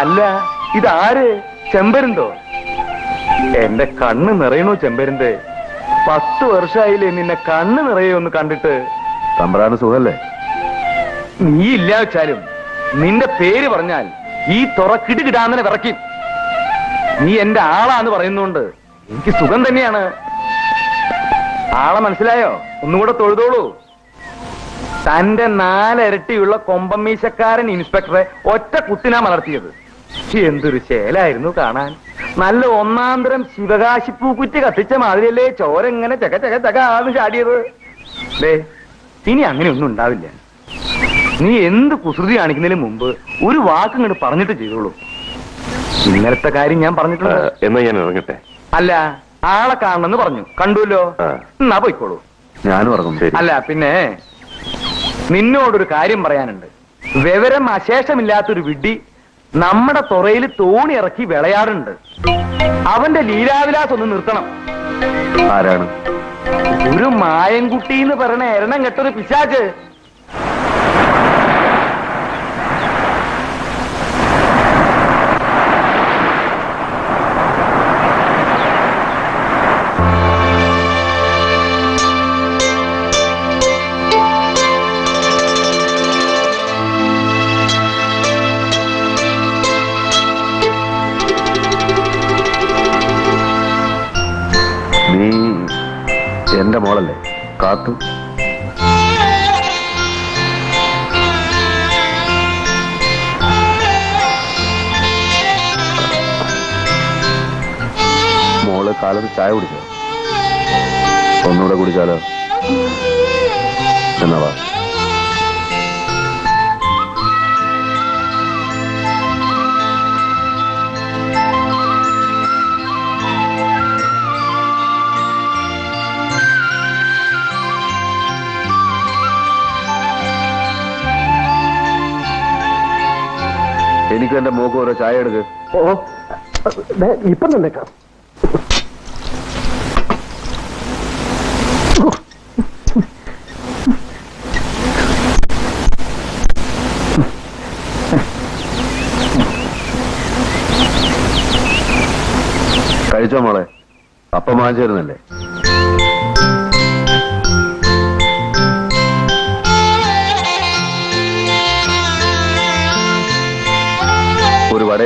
അല്ല ഇതാര്? ചെമ്പരുന്തോ? എന്റെ കണ്ണ് നിറയണു ചെമ്പരുന്തേ? പത്ത് വർഷമായില്ലേ നിന്നെ കണ്ണ് നിറയൊന്ന് കണ്ടിട്ട്. തമ്പ്രാന് സുഖല്ലേ? നീ ഇല്ല വെച്ചാലും നിന്റെ പേര് പറഞ്ഞാൽ ഈ തുറ കിടുകിടാന്നെ വിറയ്ക്കും. നീ എന്റെ ആളാന്ന് പറയുന്നോണ്ട് എനിക്ക് സുഖം തന്നെയാണ്. ആളെ മനസ്സിലായോ? ഒന്നുകൂടെ തൊഴുതോളൂ. തന്റെ നാലരട്ടിയുള്ള കൊമ്പമീശക്കാരൻ ഇൻസ്പെക്ടറെ ഒറ്റ കുത്തിനാ മലർത്തിയത്. എന്തൊരു ശേലായിരുന്നു കാണാൻ. നല്ല ഒന്നാന്തരം ശിവകാശിപ്പൂക്കുറ്റി കത്തിച്ച മാതിരിയല്ലേ ചോര ഇങ്ങനെ ചക ചക ചക ആന്ന് ചാടിയത്. ദേ ഇനി അങ്ങനെ ഒന്നും ഉണ്ടാവില്ല. നീ എന്ത് കുസൃതി കാണിക്കുന്നതിന് മുമ്പ് ഒരു വാക്ക് ഇങ്ങോട്ട് പറഞ്ഞിട്ട് ചെയ്തോളൂ. ഇന്നലത്തെ കാര്യം ഞാൻ പറഞ്ഞിട്ടുണ്ട്. എന്നാ ഞാൻ ഇറങ്ങട്ടെ? അല്ല ആളെ കാണണമെന്ന് പറഞ്ഞു. കണ്ടുല്ലോ. എന്നാ പോയിക്കോളൂ. ഞാനും ഇറങ്ങും. അല്ല പിന്നെ നിന്നോടൊരു കാര്യം പറയാനുണ്ട്. വിവരം അശേഷമില്ലാത്തൊരു വിഡ്ഢി നമ്മുടെ തുറയിൽ തോണി ഇറക്കി വിളയാറുണ്ട് അവന്റെ ലീലാവിലാസ് ഒന്ന് നിർത്തണം. ആരാണ്? ഒരു മായൻകുട്ടി എന്ന് പറയണ എരണം കെട്ടൊരു പിശാച്ച് എന്റെ മോളല്ലേ? കാത്തു. മോൾ കാലത്ത് ചായ കുടിച്ചോ? ഒന്നുകൂടെ കുടിച്ചാലോ? എന്നാ എനിക്ക് എന്റെ മോക്ക് ഓരോ ചായ എടുക്ക്. ഓ ഇപ്പൊ നിന്നേക്കാം കഴിച്ചോ മോളെ? അപ്പം ഒരു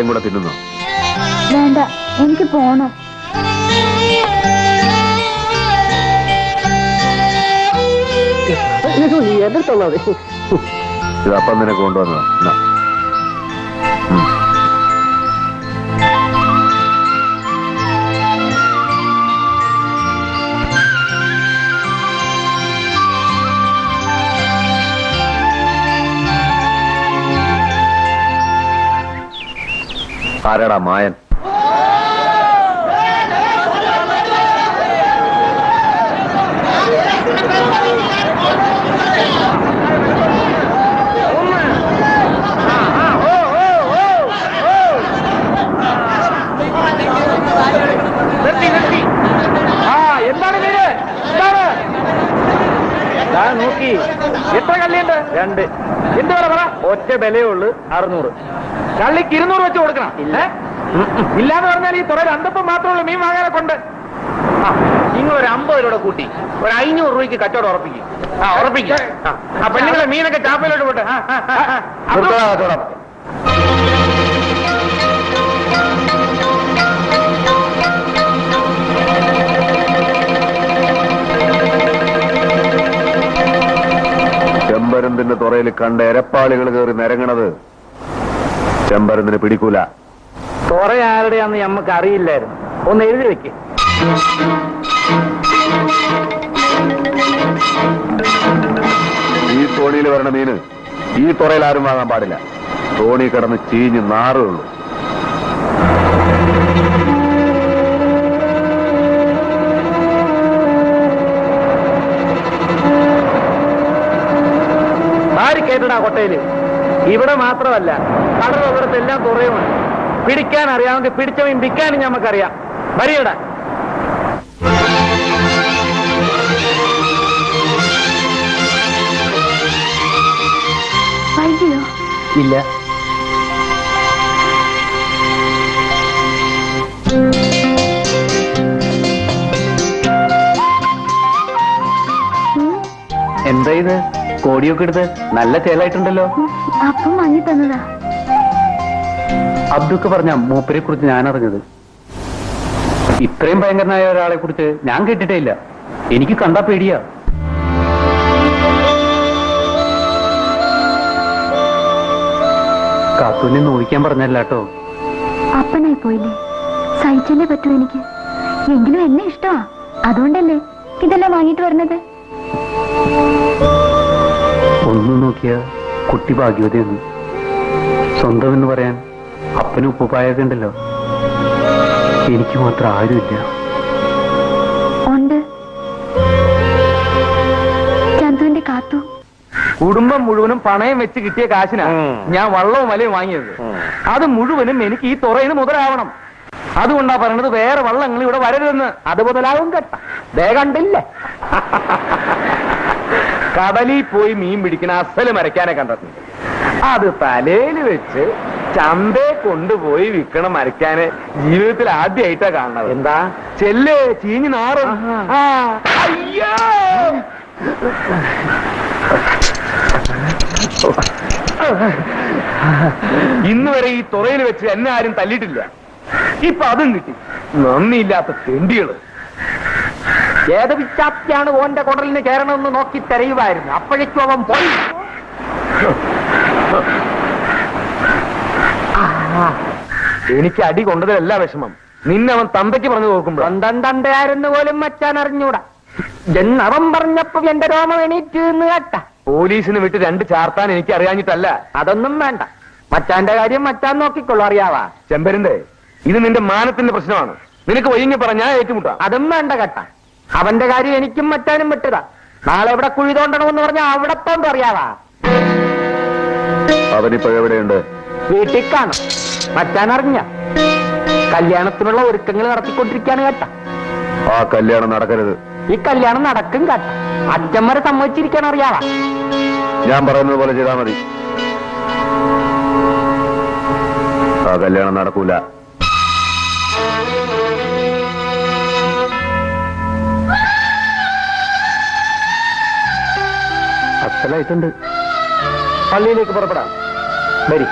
വടയും കൂടെ തിന്നുന്നോ? വേണ്ട എനിക്ക് പോണം. അയ്യോ, ഇതപ്പം നിനക്ക് കൊണ്ടുവന്നോ ആരാടാ മായൻ? നോക്കി. എത്ര കല്ലുണ്ട് രണ്ട്. എന്ത് പറ? ഒറ്റ വിലയുള്ളു അറുന്നൂറ്. കള്ളിക്ക് ഇരുന്നൂറ് വെച്ച് കൊടുക്കണം. ഇല്ലാന്ന് പറഞ്ഞാൽ ഈ തുറയിൽ അന്തപ്പം മാത്രമുള്ള ഉള്ളൂ മീൻ വാങ്ങാനെ കൊണ്ട് നിങ്ങൾ ഒരു അമ്പത് രൂപ കൂട്ടി ഒരു അഞ്ഞൂറ് രൂപയ്ക്ക് കച്ചവടം ഉറപ്പിക്കും. ആ ഉറപ്പിക്കും. ആ, പെണ്ണുങ്ങളെ മീനൊക്കെ ചാപ്പയിലോട്ട് പോട്ടെ. ചെമ്പരന്തിന്റെ തുറയിൽ കണ്ട എരപ്പാളികൾ കയറി നിരങ്ങണത് ചെമ്പരന്തിന് പിടിക്കൂല? തുറ ആരുടെയാന്ന് നമുക്ക് അറിയില്ലായിരുന്നു. ഒന്ന് എഴുതി വെക്ക്. ഈ തോണിയിൽ വരണ മീന് ഈ തുറയിൽ ആരും വാങ്ങാൻ പാടില്ല. തോണി കിടന്ന് ചീഞ്ഞ് നാറുള്ളൂ ആര് കേട്ടടാ കൊട്ടയിൽ? ഇവിടെ മാത്രമല്ല കടൽ അവിടുത്തെ എല്ലാം തുറയുമാണ് പിടിക്കാൻ അറിയാമെങ്കിൽ പിടിച്ചവൻ വിൽക്കാനും നമുക്കറിയാം വരികടാ ഇല്ല. എന്താ ഇത്? കോടിയൊക്കെ എടുത്ത് നല്ല ചേലായിട്ടുണ്ടല്ലോ അപ്പം വാങ്ങി തന്നതാ. അബ്ദുക്ക് പറഞ്ഞ മൂപ്പരെ കുറിച്ച് ഞാൻ അറിഞ്ഞത് ഇത്രയും ഭയങ്കരനായ ഒരാളെ കുറിച്ച് ഞാൻ കേട്ടിട്ടേ ഇല്ല എനിക്ക് കണ്ട പേടിയാ. കാത്തൂനെ നോവിക്കാൻ പറഞ്ഞല്ല കേട്ടോ അപ്പനായി പോയില്ലേ? സഹിച്ചല്ലേ പറ്റൂ എനിക്ക്. എങ്കിലും എന്നെ ഇഷ്ടമാ അതുകൊണ്ടല്ലേ ഇതെല്ലാം വാങ്ങിട്ട് വരുന്നത്? ഒന്നു നോക്കിയ കുട്ടി ഭാഗ്യവതിയെന്ന് സ്വന്തം എന്ന് പറയാൻ അപ്പനും ഉപ്പുപ്പായൊക്കെ ഉണ്ടല്ലോ എനിക്ക് മാത്രം ആരുമില്ല. ഉണ്ട്. ചന്തുവിന്റെ കാത്തു. കുടുംബം മുഴുവനും പണയം വെച്ച് കിട്ടിയ കാശിനാ ഞാൻ വള്ളവും വലയും വാങ്ങിയത്. അത് മുഴുവനും എനിക്ക് ഈ തുറയിന് മുതലാവണം. അതുകൊണ്ടാ പറയണത് വേറെ വള്ളങ്ങൾ ഇവിടെ വരരുതെന്ന്. അത് മുതലാവും കേട്ട. ദേ കണ്ടില്ലേ? കടലിൽ പോയി മീൻ പിടിക്കണ അസൽ മരക്കാനെ കണ്ടെത്തുന്നു അത് തലയിൽ വെച്ച് ചന്തയെ കൊണ്ടുപോയി വിൽക്കണ മരക്കാന് ജീവിതത്തിൽ ആദ്യമായിട്ടാ കാണുന്നത്. എന്താ? ചെല്ലേ ചീഞ്ഞു നാറും. അയ്യോ! ഇന്ന് വരെ ഈ തുറയിൽ വെച്ച് എന്നെ ആരും തല്ലിയിട്ടില്ല. ഇപ്പൊ അതും കിട്ടി. നന്ദിയില്ലാത്ത തെണ്ടികൾ. ഏത് വിച്ചാപ്തിയാണ് ഓന്റെ കുടലിന് കയറണമെന്ന് നോക്കി തെരയുമായിരുന്നു അപ്പോഴേക്കും അവൻ പോയി. എനിക്ക് അടി കൊണ്ടതല്ല വിഷമം. നിന്നെ അവൻ തന്തയ്ക്ക് പറഞ്ഞു നോക്കുമ്പോ തന്തയായിരുന്നു പോലും മച്ചാൻ അറിഞ്ഞൂടാ. എന്നവൻ പറഞ്ഞപ്പോ എന്റെ രോമം എണീറ്റ് എന്ന് കേട്ട. പോലീസിന് വിട്ട് രണ്ട് ചാർത്താൻ എനിക്ക് അറിയാഞ്ഞിട്ടല്ല. അതൊന്നും വേണ്ട. മച്ചാന്റെ കാര്യം മച്ചാൻ നോക്കിക്കൊള്ളു അറിയാവാ. ചെമ്പരന്റെ ഇത് നിന്റെ മാനത്തിന്റെ പ്രശ്നമാണ്. നിനക്ക് വൈകി പറ ഞാൻ ഏറ്റുമുട്ടാം. അതും വേണ്ട കേട്ട. അവന്റെ കാര്യം എനിക്കും മച്ചാനും വിട്ടതാ. നാളെ എവിടെ കുഴി തോണ്ടണമെന്ന് പറഞ്ഞാൽ അവിടെ പോകാൻ അറിയാവാ. അവനിപ്പോ എവിടെയുണ്ട്? വീട്ടിൽ കാണാം. മറ്റാനറിഞ്ഞ അറിഞ്ഞ. കല്യാണത്തിനുള്ള ഒരുക്കങ്ങൾ നടത്തിക്കൊണ്ടിരിക്കാണ് കേട്ട. ആ കല്യാണം നടക്കരുത്. ഈ കല്യാണം നടക്കും കേട്ട. അച്ഛന്മാരെ സമ്മതിച്ചിരിക്കാൻ അറിയാവാ? ഞാൻ പറയുന്നത് പോലെ ചെയ്താൽ മതി. ആ കല്യാണം നടക്കൂല. അച്ഛനായിട്ടുണ്ട് പള്ളിയിലേക്ക് പുറപ്പെടാം. വരി.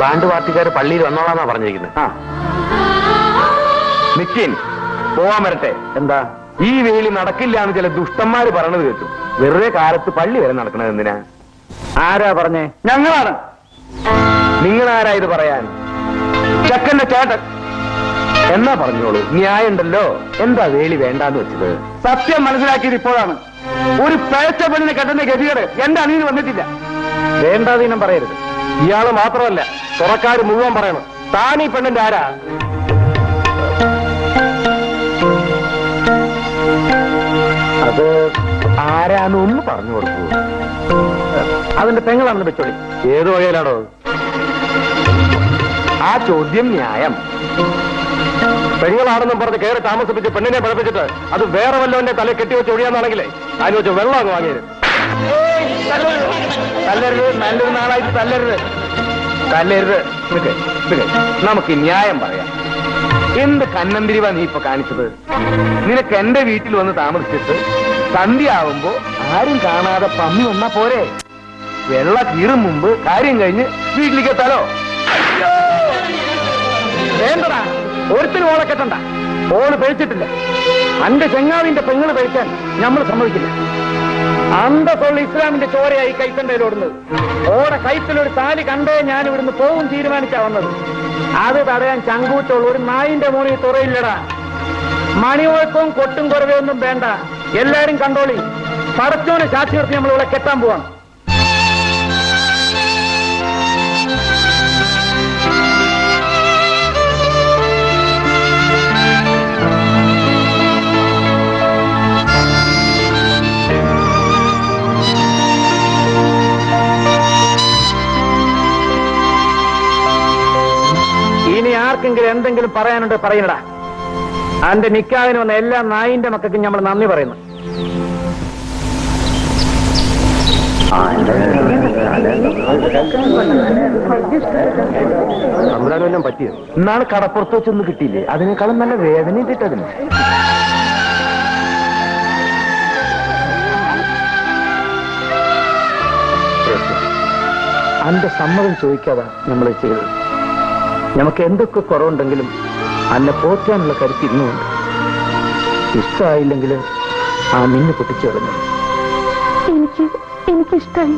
ബാൻഡ് പാർട്ടിക്കാർ പള്ളിയിൽ വന്നോളാന്നാ പറഞ്ഞിരിക്കുന്നത് ആ. നിക്കിൻ പോവാൻ വരട്ടെ. എന്താ? ഈ വേലി നടക്കില്ല എന്ന് ചില ദുഷ്ടന്മാര് പറഞ്ഞത് കേട്ടു. വെറുതെ കാലത്ത് പള്ളി വരെ നടക്കണത് എന്തിനാ? ആരാ പറഞ്ഞേ? ഞങ്ങളാണ്. നിങ്ങൾ ആരാ ഇത് പറയാൻ? ചക്കന്റെ ചേട്ടൻ. എന്നാ പറഞ്ഞോളൂ? ന്യായമുണ്ടല്ലോ. എന്താ വേലി വേണ്ടാന്ന് വെച്ചത്? സത്യം മനസ്സിലാക്കിയത് ഇപ്പോഴാണ്. ഒരു പേച്ച പെണ്ണിനെ കെട്ടുന്ന ഗതികേട് എന്റെ അണിയിൽ വന്നിട്ടില്ല. വേണ്ടാതീനം പറയരുത്. ഇയാൾ മാത്രമല്ല തുറക്കാർ മുഴുവൻ പറയണം. താൻ ഈ പെണ്ണിന്റെ ആരാ? അത് ആരാന്നൊന്ന് പറഞ്ഞു കൊടുക്കൂ. അതിന്റെ തെങ്ങളാണ് വെച്ചോളി. ഏത് വകയിലാണോ ആ ചോദ്യം ന്യായം. പെണ്ണുകളാണെന്നും പറഞ്ഞ് കയറി താമസിപ്പിച്ച് പെണ്ണിനെ പഠിപ്പിച്ചിട്ട് അത് വേറെ വല്ലവന്റെ തല കെട്ടി വെച്ച് ഒഴിയാന്നാണെങ്കിലേ? അതിന് വെച്ച് വെള്ളം അങ്ങ് വാങ്ങിയത് നമുക്ക് ന്യായം പറയാം. എന്ത് കന്നന്തിരിവ നീ ഇപ്പൊ കാണിച്ചത്? നിനക്ക് എന്റെ വീട്ടിൽ വന്ന് താമസിച്ചിട്ട് സന്ധ്യയാവുമ്പോ ആരും കാണാതെ പമ്മി വന്നാ പോരെ? വെള്ള കീറും മുമ്പ് കാര്യം കഴിഞ്ഞ് വീട്ടിലേക്ക് എത്താലോ? വേണ്ടടാ. ഒരുത്തിനും ഓളെ കെട്ടണ്ട. ഓൾ പഴിച്ചിട്ടില്ല. അന്റെ ചെങ്ങാവിന്റെ പെങ്ങൾ പഴിക്കാൻ നമ്മൾ സമ്മതിക്കില്ല. അന്തസ്സുള്ള ഇസ്ലാമിന്റെ ചോരയായി കൈത്തണ്ടയിലോടുന്നത് ഓടെ കൈത്തിലൊരു താലി കണ്ടേ ഞാൻ ഇവിടുന്ന് പോവും തീരുമാനിച്ചാ വന്നത്. അത് തടയാൻ ചങ്കൂറ്റുള്ള ഒരു നായിന്റെ മോണി തുറയില്ലടാ. മണിവഴക്കവും കൊട്ടും കുറവൊന്നും വേണ്ട. എല്ലാരും കണ്ടോളി. പടച്ചോനെ സാക്ഷി നിർത്തി നമ്മൾ ഇവിടെ കെട്ടാൻ പോവാണ്. ആർക്കെങ്കിലും എന്തെങ്കിലും പറയാനുണ്ട് പറയണടാ. അന്റെ നിക്കാവിന് വന്ന എല്ലാ നായിന്റെ മക്കൾക്കും നമ്മൾ നന്ദി പറയുന്നു. സംബ്രാനെല്ലാം ഇന്നാണ് കടപ്പുറത്ത് വെച്ചൊന്നും കിട്ടിയില്ലേ? അതിനേക്കാളും നല്ല വേദന കിട്ടതിന് അന്റെ സമ്മതം ചോദിക്കാതെ നമ്മൾ ചെയ്തത്. നമുക്ക് എന്തൊക്കെ കുറവുണ്ടെങ്കിലും അന്നെ പോറ്റാനുള്ള കരുത്ത് ഇന്നുമുണ്ട്. ഇഷ്ടമായില്ലെങ്കിൽ ആ നിന്ന് പൊട്ടിച്ചു കളഞ്ഞു എനിക്ക് എനിക്കിഷ്ടായി.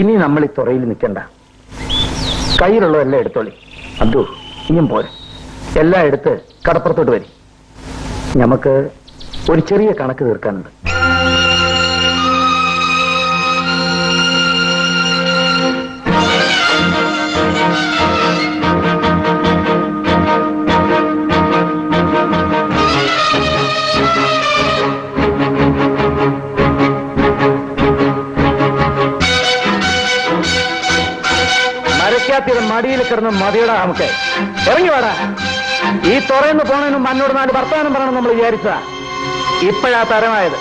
ഇനി നമ്മൾ ഈ തുറയിൽ നിൽക്കണ്ട. കയ്യിലുള്ളതെല്ലാം എടുത്തോളി. അബ്ദു ഇനിയും പോരെ. എല്ലാം എടുത്ത് കടപ്പുറത്തോട്ട് വരി. നമുക്ക് ഒരു ചെറിയ കണക്ക് തീർക്കാനുണ്ട്. മരക്കാത്തിയുടെ മടിയിൽ കിടന്ന് മതിയുടെ നമുക്ക്. ഇറങ്ങി വാടാ. ഈ തുറയെന്ന് പോണതിന് മണ്ണോട് നാല് വർത്തമാനം പറയണം നമ്മൾ വിചാരിച്ച ഇപ്പോഴാ തരമായത്.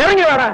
ഇറങ്ങി വാടാ.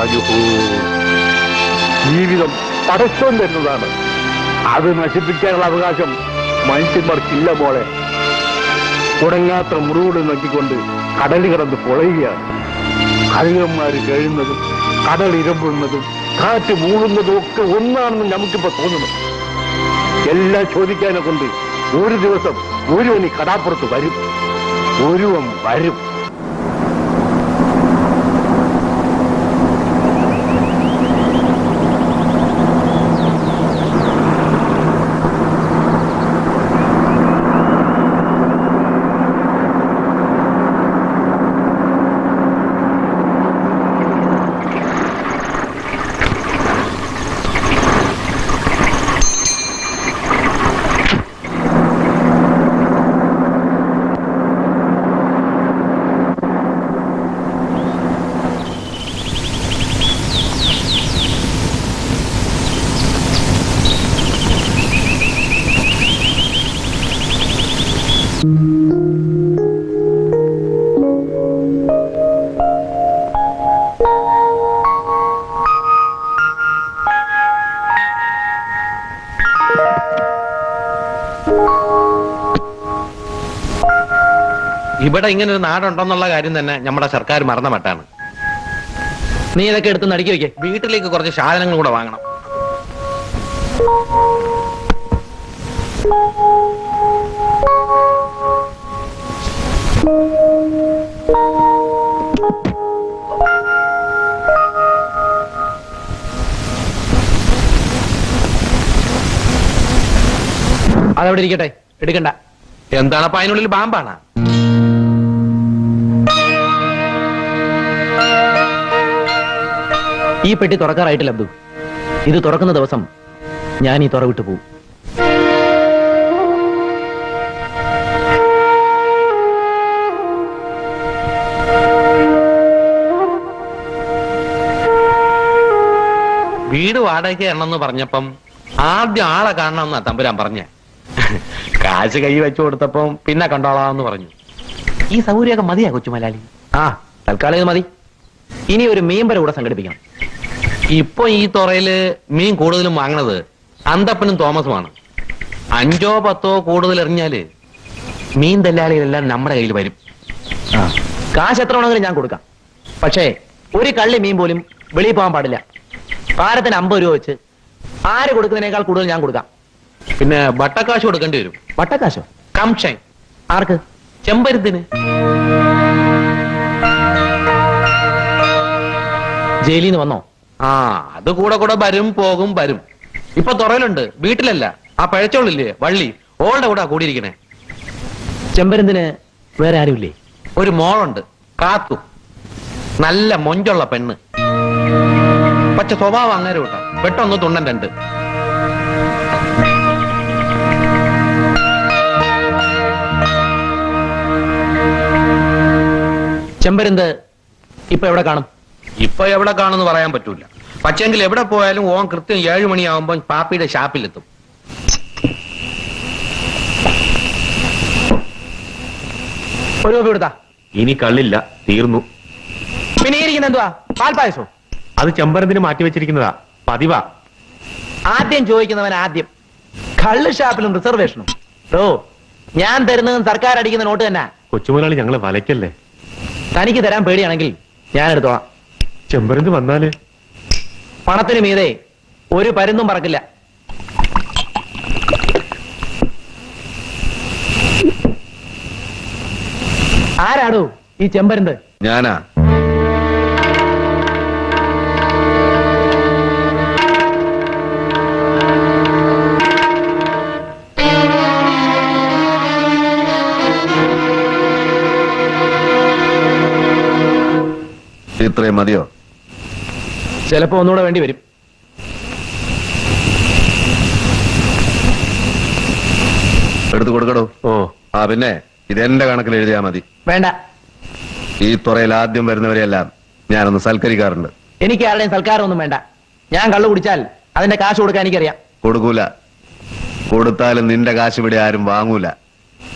റാജിഊൻ. ജീവിതം പടച്ചോൻ തരുന്നതാണ്. അത് നശിപ്പിക്കാനുള്ള അവകാശം മനുഷ്യന്മാർക്കില്ല മോളെ. ഉടങ്ങാത്ത മുറിവുകൾ നോക്കിക്കൊണ്ട് കടൽ കിടന്ന് പൊളയുകയാണ്. കഴുകന്മാര് കഴിയുന്നതും കടൽ ഇരമ്പുന്നതും കാറ്റ് മൂടുന്നതും ഒക്കെ ഒന്നാണെന്ന് നമുക്കിപ്പോ തോന്നുന്നു. എല്ലാം ചോദിക്കാനെ കൊണ്ട് ഒരു ദിവസം ഒരുവൻ ഈ കടാപ്പുറത്ത് വരും. ഒരുവൻ വരും. ഇവിടെ ഇങ്ങനെ ഒരു നാടുണ്ടെന്നുള്ള കാര്യം തന്നെ നമ്മുടെ സർക്കാർ മറന്ന മട്ടാണ്. നീ ഇതൊക്കെ എടുത്ത് നടുക്കി വെക്കേ. വീട്ടിലേക്ക് കുറച്ച് സാധനങ്ങൾ കൂടെ വാങ്ങണം. അതവിടെ ഇരിക്കട്ടെ. എടുക്കണ്ട. എന്താണ് അപ്പൊ അതിനുള്ളിൽ ബാമ്പാണ്? ഈ പെട്ടി തുറക്കാറായിട്ടില്ല അബ്ദു ഇത് തുറക്കുന്ന ദിവസം ഞാൻ ഈ തുറ വിട്ടു പോകും വീട് വാടകയ്ക്ക് എണ്ണെന്ന് പറഞ്ഞപ്പം ആദ്യം ആളെ കാണണമെന്നാ തമ്പുരാൻ പറഞ്ഞ. കാശ് കൈ വെച്ചു കൊടുത്തപ്പം പിന്നെ കണ്ടോളാന്ന് പറഞ്ഞു. ഈ സൗകര്യമൊക്കെ മതിയാ കൊച്ചുമലാലി ആ തൽക്കാലം ഇത് മതി. ഇനി ഒരു മീൻപര കൂടെ സംഘടിപ്പിക്കണം. ഇപ്പൊ ഈ തുറയിൽ മീൻ കൂടുതലും വാങ്ങണത് അന്തപ്പനും തോമസുമാണ്. അഞ്ചോ പത്തോ കൂടുതൽ എറിഞ്ഞാൽ മീൻ ദല്ലാളികളെല്ലാം നമ്മുടെ കയ്യിൽ വരും. കാശ് എത്ര വേണമെങ്കിലും ഞാൻ കൊടുക്കാം. പക്ഷേ ഒരു കള്ളി മീൻ പോലും വെളിയിൽ പോകാൻ പാടില്ല. പാരത്തിന് അമ്പത് രൂപ വെച്ച് ആര് കൊടുക്കുന്നതിനേക്കാൾ കൂടുതൽ ഞാൻ കൊടുക്കാം. പിന്നെ ബട്ടക്കാശ് കൊടുക്കേണ്ടി വരും. വട്ടക്കാശോ? കംഷൻ ആർക്ക്? ചെമ്പരുത്തിന്. ജയിലിൽ നിന്ന് വന്നോ? ആ അത് കൂടെ കൂടെ വരും പോകും വരും. ഇപ്പൊ തുറയിലുണ്ട്. വീട്ടിലല്ല. ആ പഴച്ചോളില്ലേ വള്ളി. ഓളുടെ കൂടെ കൂടിയിരിക്കണേ. ചെമ്പരന്തിന് വേറെ ആരുമില്ലേ? ഒരു മോളുണ്ട്. കാത്തു. നല്ല മൊഞ്ചുള്ള പെണ്ണ്. പക്ഷെ സ്വഭാവം അങ്ങനെ കൂട്ടാ. പെട്ടൊന്ന് തുണ്ടൻ രണ്ട്. ചെമ്പരന്ത് ഇപ്പൊ എവിടെ കാണും? ഇപ്പൊ എവിടെ കാണുമെന്ന് പറയാൻ പറ്റൂല. പക്ഷെങ്കിൽ എവിടെ പോയാലും ഓൻ കൃത്യം ഏഴു മണിയാവുമ്പോൾ പാപ്പിയുടെ ഷാപ്പിലെത്തും. ഒരു കോപ്പി കൊടുത്താ? ഇനി കള്ളില്ല തീർന്നു. പിന്നെ ഈ ഇരിക്കുന്ന എന്തുവാ? പാൽപ്പായസോ? അത് ചെമ്പരത്തിന് മാറ്റി വെച്ചിരിക്കുന്നതാ. പതിവാ. ആദ്യം ചോദിക്കുന്നവൻ ആദ്യം. കള്ള് ഷാപ്പിലും റിസർവേഷനും. ഓ ഞാൻ തരുന്നതും സർക്കാർ അടിക്കുന്ന നോട്ട് തന്നെ. കൊച്ചുമുതലാളി ഞങ്ങളെ വലയ്ക്കല്ലേ? തനിക്ക് തരാൻ പേടിയാണെങ്കിൽ ഞാൻ എടുത്തോളാം. ചെമ്പരന്ത് വന്നാൽ? പണത്തിന് മീതെ ഒരു പരുന്നും പറക്കില്ല. ആരാടോ ഈ ചെമ്പരന്ത്? ഞാനാ. ഇത്രയും മതിയോ? ചിലപ്പോ ഒന്നുകൂടെ വേണ്ടി വരും. എടുത്തു കൊടുക്കടോ. ഓ. ആ പിന്നെ ഇതെന്റെ കണക്കിൽ എഴുതിയാ മതി. വേണ്ട. ഈ തുറയിൽ ആദ്യം വരുന്നവരെയെല്ലാം ഞാനൊന്ന് സൽക്കരിക്കാറുണ്ട്. എനിക്ക് ആരുടെയും സൽക്കാരം ഒന്നും വേണ്ട. ഞാൻ കള്ളു കുടിച്ചാൽ അതിന്റെ കാശ് കൊടുക്കാൻ എനിക്കറിയാം. കൊടുക്കൂല. കൊടുത്താലും നിന്റെ കാശ് ഇവിടെ ആരും വാങ്ങൂല.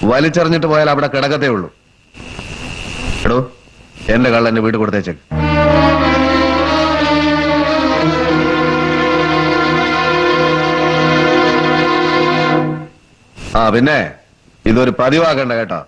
വലിച്ചെറിഞ്ഞിട്ട് പോയാൽ അവിടെ കിടക്കത്തേ ഉള്ളൂ. എടോ എന്റെ കള്ളന്റെ വീട്ടിൽ വീട് കൊടുത്തേച്ചേക്ക്. ആ പിന്നെ ഇതൊരു പതിവാക്കണ്ട കേട്ടോ.